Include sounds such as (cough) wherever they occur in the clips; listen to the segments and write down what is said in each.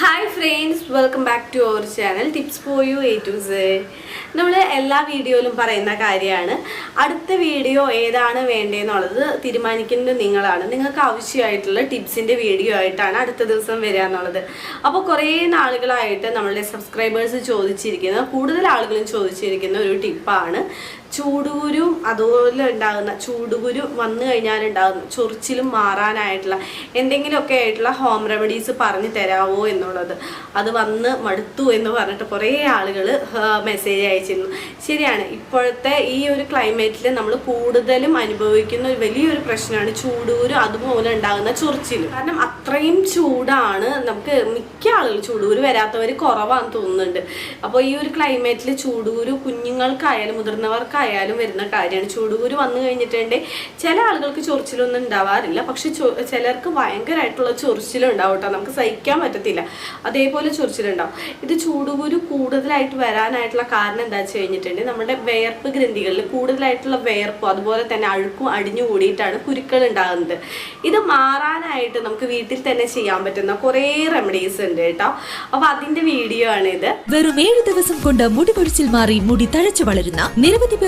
Hi friends welcome back to our channel tips for you A to Z നമ്മൾ എല്ലാ വീഡിയോയിലും പറയുന്ന കാര്യമാണ്. അടുത്ത വീഡിയോ ഏതാണ് വേണ്ടതെന്നുള്ളത് തീരുമാനിക്കുന്നത് നിങ്ങളാണ്. നിങ്ങൾക്ക് ആവശ്യമായിട്ടുള്ള ടിപ്സിന്റെ വീഡിയോ ആയിട്ടാണ് അടുത്ത ദിവസം വരിക എന്നുള്ളത്. അപ്പോൾ കുറേ നാളുകളായിട്ട് നമ്മളുടെ സബ്സ്ക്രൈബേഴ്സ് ചോദിച്ചിരിക്കുന്ന കൂടുതൽ ആളുകളും ചോദിച്ചിരിക്കുന്ന ഒരു ടിപ്പാണ്. ചൂടുകുരും അതുപോലെ ഉണ്ടാകുന്ന ചൂടുകുരു വന്നു കഴിഞ്ഞാൽ ഉണ്ടാകുന്ന ചൊറിച്ചിലും മാറാനായിട്ടുള്ള എന്തെങ്കിലുമൊക്കെ ആയിട്ടുള്ള ഹോം റെമഡീസ് പറഞ്ഞു തരാമോ എന്നുള്ളത്. അത് വന്ന് മടുത്തു എന്ന് പറഞ്ഞിട്ട് കുറേ ആളുകൾ മെസ്സേജ് അയച്ചിരുന്നു. ശരിയാണ്. ഇപ്പോഴത്തെ ഈ ഒരു ക്ലൈമറ്റിൽ നമ്മൾ കൂടുതലും അനുഭവിക്കുന്ന ഒരു വലിയൊരു പ്രശ്നമാണ് ചൂടുകുരു അതുപോലെ ഉണ്ടാകുന്ന ചൊറിച്ചിൽ കാരണം അത്രയും ചൂടാണ് നമുക്ക് മിക്ക ആളുകൾ ചൂടുകുരു വരാത്തവർ കുറവാണെന്ന് തോന്നുന്നുണ്ട്. അപ്പോൾ ഈ ഒരു ക്ലൈമറ്റിൽ ചൂടുകുരു കുഞ്ഞുങ്ങൾക്കായാലും മുതിർന്നവർക്കായാലും വരുന്ന കാര്യമാണ്. ചൂടുകൂരി വന്നു കഴിഞ്ഞിട്ടുണ്ടെങ്കിൽ ചില ആളുകൾക്ക് ചൊറിച്ചിലൊന്നും ഉണ്ടാവാറില്ല. പക്ഷെ ചിലർക്ക് ഭയങ്കരമായിട്ടുള്ള ചൊറിച്ചിലുണ്ടാവും കേട്ടോ. നമുക്ക് സഹിക്കാൻ പറ്റത്തില്ല. അതേപോലെ ചൊറിച്ചിലുണ്ടാവും. ഇത് ചൂടുകൂരി കൂടുതലായിട്ട് വരാനായിട്ടുള്ള കാരണം എന്താ വെച്ച് കഴിഞ്ഞിട്ടുണ്ടെങ്കിൽ നമ്മുടെ വേർപ്പ് ഗ്രന്ഥികളിൽ കൂടുതലായിട്ടുള്ള വേർപ്പും അതുപോലെ തന്നെ അഴുക്കും അടിഞ്ഞു കൂടിയിട്ടാണ് കുരുക്കൾ ഉണ്ടാകുന്നത്. ഇത് മാറാനായിട്ട് നമുക്ക് വീട്ടിൽ തന്നെ ചെയ്യാൻ പറ്റുന്ന കുറേ റെമഡീസ് ഉണ്ട് കേട്ടോ. അപ്പൊ അതിന്റെ വീഡിയോ ആണ് ഇത് വെറും ഏഴ് ദിവസം കൊണ്ട് മുടി പൊടിച്ചിൽ മാറി മുടി തഴച്ചു വളരുന്ന നിരവധി പേർ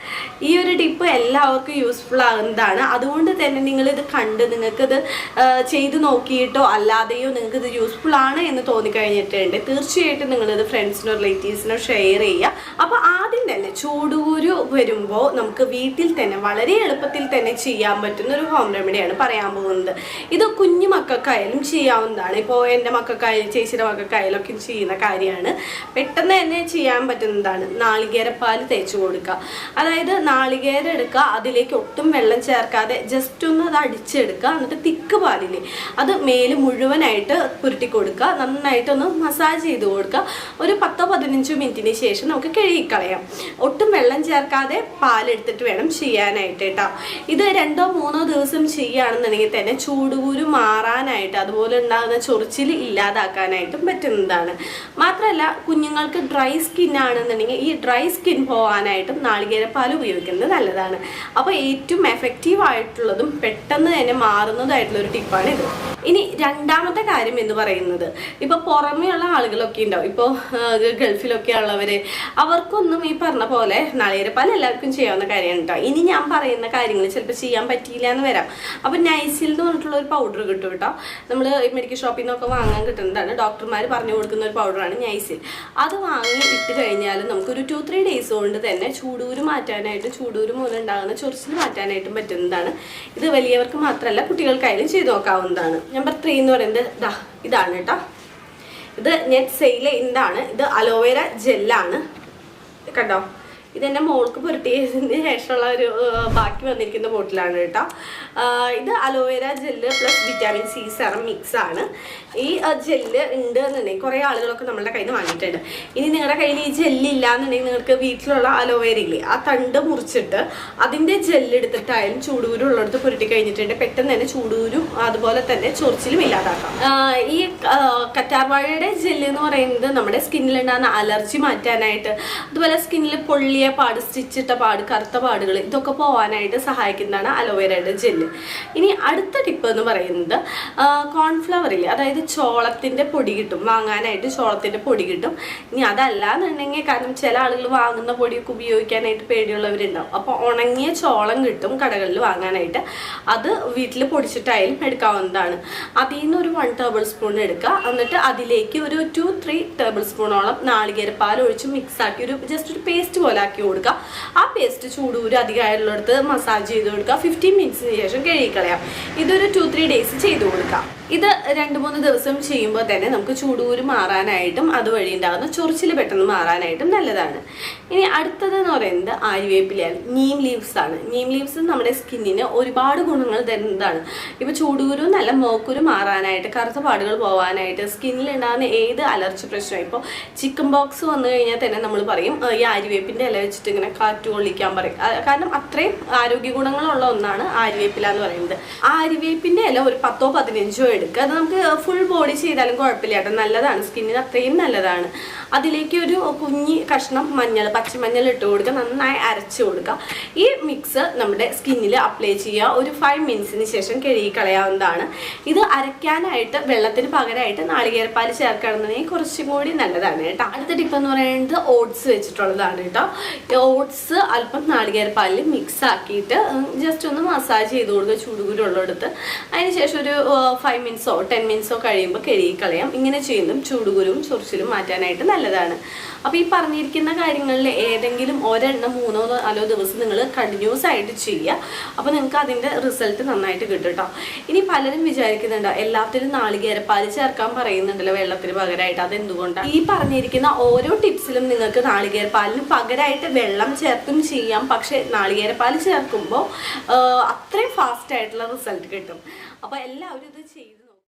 (laughs) ഈ ഒരു ടിപ്പ് എല്ലാവർക്കും യൂസ്ഫുൾ ആകുന്നതാണ്. അതുകൊണ്ട് തന്നെ നിങ്ങൾ ഇത് കണ്ട് നിങ്ങൾക്കിത് ചെയ്തു നോക്കിയിട്ടോ അല്ലാതെയോ ഇത് യൂസ്ഫുൾ ആണ് എന്ന് തോന്നിക്കഴിഞ്ഞിട്ടുണ്ട്. തീർച്ചയായിട്ടും നിങ്ങളിത് ഫ്രണ്ട്സിനോ റിലേറ്റീവ്സിനോ ഷെയർ ചെയ്യുക. അപ്പോൾ ആദ്യം തന്നെ ചൂടുകൂരു വരുമ്പോൾ നമുക്ക് വീട്ടിൽ തന്നെ വളരെ എളുപ്പത്തിൽ തന്നെ ചെയ്യാൻ പറ്റുന്ന ഒരു ഹോം റെമഡിയാണ് പറയാൻ പോകുന്നത്. ഇത് കുഞ്ഞു മക്കൾക്കായാലും ചെയ്യാവുന്നതാണ്. ഇപ്പോൾ എന്റെ മക്കൾക്കായാലും ചേച്ചിയുടെ മക്കൾക്കായാലും ഒക്കെ ചെയ്യുന്ന കാര്യമാണ്. പെട്ടെന്ന് തന്നെ ചെയ്യാൻ പറ്റുന്നതാണ്. നാളികേരപ്പാൽ തേച്ച് കൊടുക്കുക. അതായത് നാളികേരം എടുക്കുക അതിലേക്ക് ഒട്ടും വെള്ളം ചേർക്കാതെ ജസ്റ്റ് ഒന്ന് അത് അടിച്ചെടുക്കുക എന്നിട്ട് തിക്ക് പാലില്ലേ അത് മേൽ മുഴുവനായിട്ട് പുരുട്ടി കൊടുക്കുക നന്നായിട്ടൊന്ന് മസാജ് ചെയ്ത് കൊടുക്കുക. ഒരു പത്തോ പതിനഞ്ചോ മിനിറ്റിന് ശേഷം നമുക്ക് കഴുകിക്കളയാം. ഒട്ടും വെള്ളം ചേർക്കാതെ പാലെടുത്തിട്ട് വേണം ചെയ്യാനായിട്ട് കേട്ടോ. ഇത് രണ്ടോ മൂന്നോ ദിവസം ചെയ്യുകയാണെന്നുണ്ടെങ്കിൽ തന്നെ ചൂടുകൂരു മാറാനായിട്ട് അതുപോലെ ഉണ്ടാകുന്ന ചൊറിച്ചിൽ ഇല്ലാതാക്കാനായിട്ടും പറ്റുന്നതാണ്. മാത്രമല്ല കുഞ്ഞുങ്ങൾക്ക് ഡ്രൈ സ്കിൻ ആണെന്നുണ്ടെങ്കിൽ ഈ ഡ്രൈ സ്കിൻ പോകാനായിട്ടും നാളികേരപ്പാൽ ഉപയോഗിക്കുന്നത് നല്ലതാണ്. അപ്പോൾ ഏറ്റവും എഫക്റ്റീവ് ആയിട്ടുള്ളതും പെട്ടെന്ന് തന്നെ മാറുന്നതായിട്ടുള്ള ഒരു ടിപ്പാണ് ഇത് ഇനി രണ്ടാമത്തെ കാര്യം എന്ന് പറയുന്നത് ഇപ്പോൾ പുറമെയുള്ള ആളുകളൊക്കെ ഉണ്ടാവും. ഇപ്പോൾ ഗൾഫിലൊക്കെ ഉള്ളവർ അവർക്കൊന്നും ഈ പറഞ്ഞ പോലെ നാളികേരപ്പാൽ എല്ലാവർക്കും ചെയ്യാവുന്ന കാര്യമാണ് കേട്ടോ ഇനി ഞാൻ പറയുന്ന കാര്യങ്ങൾ ചിലപ്പോൾ ചെയ്യാൻ പറ്റിയില്ല എന്ന് വരാം. അപ്പോൾ നൈസിൽ എന്ന് പറഞ്ഞിട്ടുള്ള ഒരു പൗഡർ കിട്ടും കേട്ടോ നമ്മൾ മെഡിക്കൽ ഷോപ്പിൽ നിന്നൊക്കെ വാങ്ങാൻ കിട്ടുന്നതാണ്. ഡോക്ടർമാർ പറഞ്ഞു കൊടുക്കുന്ന ഒരു പൗഡറാണ് നൈസിൽ അത് വാങ്ങി ഇട്ട് കഴിഞ്ഞാൽ നമുക്കൊരു ടു ത്രീ ഡേയ്സ് കൊണ്ട് തന്നെ ചൂടൂര് മാറ്റാനായിട്ട് ചൂടൂര് മൂലം ഉണ്ടാകുന്ന ചൊറിച്ചിൽ മാറ്റാനായിട്ടും പറ്റുന്നതാണ്. ഇത് വലിയവർക്ക് മാത്രമല്ല കുട്ടികൾക്കായാലും ചെയ്ത് നോക്കാവുന്നതാണ്. നമ്പർ ത്രീ എന്ന് പറയുന്നത് ദാ ഇതാണ് കേട്ടോ. ഇത് നെറ്റ് സെയിൽ ഇതാണ് ഇത് അലോവേര ജെല്ലാണ് കണ്ടോ? ഇതെന്റെ മോൾക്ക് പുരട്ടിയതിന് ശേഷമുള്ള ഒരു ബാക്കി വന്നിരിക്കുന്ന ബോട്ടിലാണ് കേട്ടോ. ഇത് aloe vera gel plus vitamin C serum mix ആണ്. ഈ ജെല്ല് ഉണ്ട് എന്നുണ്ടെങ്കിൽ കുറേ ആളുകളൊക്കെ നമ്മളുടെ കയ്യിൽ നിന്ന് വാങ്ങിയിട്ടുണ്ട്. ഇനി നിങ്ങളുടെ കയ്യിൽ ഈ ജെല്ല് ഇല്ല എന്നുണ്ടെങ്കിൽ നിങ്ങൾക്ക് വീട്ടിലുള്ള അലോവേര ഇല്ലേ ആ തണ്ട് മുറിച്ചിട്ട് അതിന്റെ ജെല്ല് എടുത്തിട്ടായാലും ചൂടൂരും ഉള്ളിടത്ത് പുരട്ടി കഴിഞ്ഞിട്ടുണ്ട്. പെട്ടെന്ന് തന്നെ ചൂടൂരും അതുപോലെ തന്നെ ചൊറിച്ചിലും ഇല്ലാതാക്കാം. ഈ കറ്റാർവാഴയുടെ ജെല്ല് എന്ന് പറയുന്നത് നമ്മുടെ സ്കിന്നിലുണ്ടാകുന്ന അലർജി മാറ്റാനായിട്ട് അതുപോലെ സ്കിന്നിൽ പൊള്ളിയ പാട് സ്റ്റിച്ചിട്ട പാട് കറുത്ത പാടുകൾ ഇതൊക്കെ പോകാനായിട്ട് സഹായിക്കുന്നതാണ് അലോവേരയുടെ ജെല്ല് ഇനി അടുത്ത ടിപ്പ് എന്ന് പറയുന്നത് കോൺഫ്ലവറിൽ അതായത് ചോളത്തിന്റെ പൊടി കിട്ടും. വാങ്ങാനായിട്ട് ചോളത്തിന്റെ പൊടി കിട്ടും. ഇനി അതല്ല എന്നുണ്ടെങ്കിൽ കാരണം ചില ആളുകൾ വാങ്ങുന്ന പൊടിയൊക്കെ ഉപയോഗിക്കാനായിട്ട് പേടിയുള്ളവരുണ്ടാവും. അപ്പോൾ ഉണങ്ങിയ ചോളം കിട്ടും കടകളിൽ വാങ്ങാനായിട്ട്. അത് വീട്ടിൽ പൊടിച്ചിട്ടായാലും എടുക്കാവുന്നതാണ്. അതിൽ നിന്ന് ഒരു വൺ ടേബിൾ സ്പൂൺ എടുക്കുക. എന്നിട്ട് അതിലേക്ക് ഒരു ടു ത്രീ ടേബിൾ സ്പൂണോളം നാളികേരപ്പാൽ ഒഴിച്ച് മിക്സ് ആക്കി ഒരു ജസ്റ്റ് ഒരു പേസ്റ്റ് പോലെ ആക്കി കൊടുക്കുക ആ പേസ്റ്റ് ചൂടൂര് അധികമായുള്ളിടത്ത് മസാജ് ചെയ്ത് കൊടുക്കുക ഫിഫ്റ്റീൻ മിനിറ്റ്സിന് ശേഷം കഴുകിക്കളയാം. ഇതൊരു ടു ത്രീ ഡേയ്സ് ചെയ്ത് കൊടുക്കാം. ഇത് രണ്ട് മൂന്ന് ദിവസം ചെയ്യുമ്പോൾ തന്നെ നമുക്ക് ചൂടൂര് മാറാനായിട്ടും അതുവഴി ഉണ്ടാകുന്ന ചൊറിച്ചിൽ പെട്ടെന്ന് മാറാനായിട്ടും നല്ലതാണ്. ഇനി അടുത്തത് എന്ന് പറയുന്നത് ആര്യവേപ്പിലയാണ്. നീം ലീവ്സ് ആണ്. നീം ലീവ്സ് നമ്മുടെ സ്കിന്നിന് ഒരുപാട് ഗുണങ്ങൾ തരുന്നതാണ്. ഇപ്പോൾ ചൂടൂരു നല്ല മോക്കുരു മാറാനായിട്ട് കറുത്ത പാടുകൾ പോകാനായിട്ട് സ്കിന്നിൽ ഉണ്ടാകുന്ന ഏത് അലർജി പ്രശ്നം ഇപ്പോൾ ചിക്കൻ ബോക്സ് വന്നു കഴിഞ്ഞാൽ തന്നെ നമ്മൾ പറയും ഈ ആര്യവേപ്പിന്റെ ഇല വെച്ചിട്ട് ഇങ്ങനെ കാറ്റ് കൊള്ളിക്കാൻ പറയും. കാരണം അത്രയും ആരോഗ്യ ഗുണങ്ങളുള്ള ഒന്നാണ് ആര്യവേപ്പില എന്ന് പറയുന്നത്. ആര്യവേപ്പിന്റെ ഇല ഒരു പത്തോ പതിനഞ്ചോ എടുക്കുക. അത് നമുക്ക് ഫുൾ ബോഡി ചെയ്താലും കുഴപ്പമില്ല കേട്ടോ. നല്ലതാണ്. സ്കിന്നിന് അത്രയും നല്ലതാണ്. അതിലേക്ക് ഒരു കുഞ്ഞി കഷ്ണം മഞ്ഞൾ പച്ചമഞ്ഞൾ ഇട്ട് കൊടുക്കുക. നന്നായി അരച്ച് കൊടുക്കുക. ഈ മിക്സ് നമ്മുടെ സ്കിന്നിൽ അപ്ലൈ ചെയ്യുക. ഒരു ഫൈവ് മിനിറ്റ്സിന് ശേഷം കഴുകി കളയാവുന്നതാണ്. ഇത് അരയ്ക്കാനായിട്ട് വെള്ളത്തിന് പകരമായിട്ട് നാളികേരപ്പാൽ ചേർക്കണമെന്നുണ്ടെങ്കിൽ കുറച്ചും കൂടി നല്ലതാണ് കേട്ടോ. അടുത്ത ടിപ്പ് എന്ന് പറയുന്നത് ഓട്സ് വെച്ചിട്ടുള്ളതാണ് കേട്ടോ. ഓട്സ് അല്പം നാളികേരപ്പാലിൽ മിക്സ് ആക്കിയിട്ട് ജസ്റ്റ് ഒന്ന് മസാജ് ചെയ്ത് കൊടുക്കുക. ചൂടുകുരുള്ളെടുത്ത് അതിനുശേഷം ഒരു ഫൈവ് മിനിറ്റ്സോ ടെൻ മിനിറ്റ്സോ കഴിയുമ്പോൾ കഴുകി കളയാം ഇങ്ങനെ ചെയ്യുന്നതും ചൂടുകുരും ചൊറിച്ചിലും മാറ്റാനായിട്ട് നല്ലതാണ്. അപ്പോൾ ഈ പറഞ്ഞിരിക്കുന്ന കാര്യങ്ങളിൽ ഏതെങ്കിലും ഒരെണ്ണം മൂന്നോ നാലോ ദിവസം നിങ്ങൾ കണ്ടിന്യൂസ് ആയിട്ട് ചെയ്യുക. അപ്പോൾ നിങ്ങൾക്ക് അതിന്റെ റിസൾട്ട് നന്നായിട്ട് കിട്ടും കേട്ടോ. ഇനി പലരും വിചാരിക്കുന്നുണ്ടോ എല്ലാത്തിനും നാളികേരപ്പാൽ ചേർക്കാൻ പറയുന്നുണ്ടല്ലോ വെള്ളത്തിന് പകരമായിട്ട് അതെന്തുകൊണ്ടാണ് ഈ പറഞ്ഞിരിക്കുന്ന ഓരോ ടിപ്സിലും നിങ്ങൾക്ക് നാളികേരപ്പാലിന് പകരമായിട്ട് വെള്ളം ചേർത്തും ചെയ്യാം. പക്ഷേ നാളികേരപ്പാൽ ചേർക്കുമ്പോൾ അത്രയും ഫാസ്റ്റ് ആയിട്ടുള്ള റിസൾട്ട് കിട്ടും. അപ്പോൾ എല്ലാവരും ഇത് ചെയ്ത്